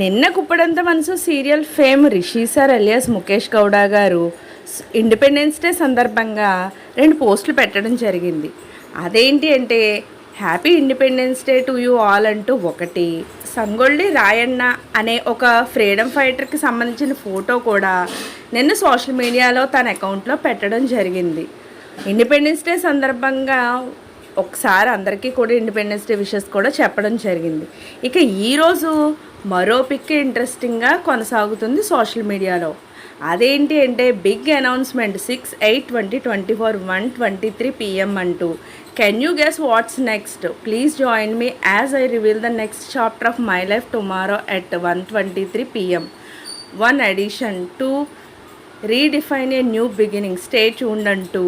నిన్న Guppedantha Manasu serial fame Rishi sir alias Mukesh Gowda గారు independence day సందర్భంగా రెండు పోస్టులు పెట్టడం జరిగింది. అదేంటి అంటే happy independence day to you all అంటూ ఒకటి సంగొల్డి రాయన్న అనే ఒక ఫ్రీడమ్ ఫైటర్కి సంబంధించిన ఫోటో కూడా నిన్న సోషల్ మీడియాలో తన అకౌంట్లో పెట్టడం జరిగింది. ఇండిపెండెన్స్ డే సందర్భంగా ఒకసారి అందరికీ కూడా ఇండిపెండెన్స్ డే విషెస్ కూడా చెప్పడం జరిగింది. ఇక ఈరోజు మరో పిక్ ఇంట్రెస్టింగ్గా కొనసాగుతుంది సోషల్ మీడియాలో అదేంటి అంటే big announcement six eight twenty twenty four one twenty three PM అంటూ can you guess what's next please join me as I reveal the next chapter of my life tomorrow at one twenty three PM one addition to redefine a new beginning stay చూడంటూ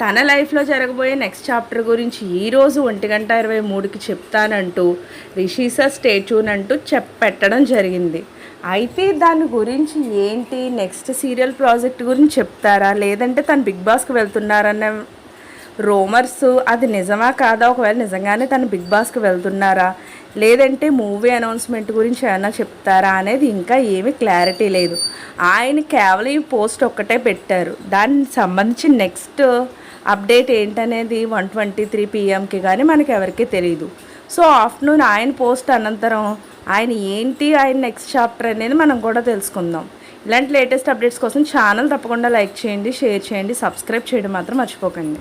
తన లైఫ్లో జరగబోయే next chapter గురించి ఈరోజు ఒంటి గంట ఇరవై మూడుకి చెప్తానంటూ రిషీసా stay tune అంటూ చెప్ పెట్టడం జరిగింది. అయితే దాని గురించి ఏంటి నెక్స్ట్ సీరియల్ ప్రాజెక్ట్ గురించి చెప్తారా? లేదంటే తను బిగ్ బాస్కి వెళ్తున్నారన్న రోమర్స్ అది నిజమా కాదా? ఒకవేళ నిజంగానే తను బిగ్ బాస్కి వెళ్తున్నారా? లేదంటే మూవీ అనౌన్స్మెంట్ గురించి ఏమైనా చెప్తారా అనేది ఇంకా ఏమీ క్లారిటీ లేదు. ఆయన కేవలం ఈ పోస్ట్ ఒక్కటే పెట్టారు. దానికి సంబంధించి నెక్స్ట్ అప్డేట్ ఏంటనేది వన్ ట్వంటీ త్రీ పిఎంకి కానీ మనకి ఎవరికీ తెలియదు సో ఆఫ్టర్నూన్ ఆయన పోస్ట్ అనంతరం ఆయన ఏంటి ఆయన నెక్స్ట్ చాప్టర్ అనేది మనం కూడా తెలుసుకుందాం. ఇలాంటి లేటెస్ట్ అప్డేట్స్ కోసం ఛానల్ తప్పకుండా లైక్ చేయండి షేర్ చేయండి సబ్స్క్రైబ్ చేయడం మాత్రం మర్చిపోకండి.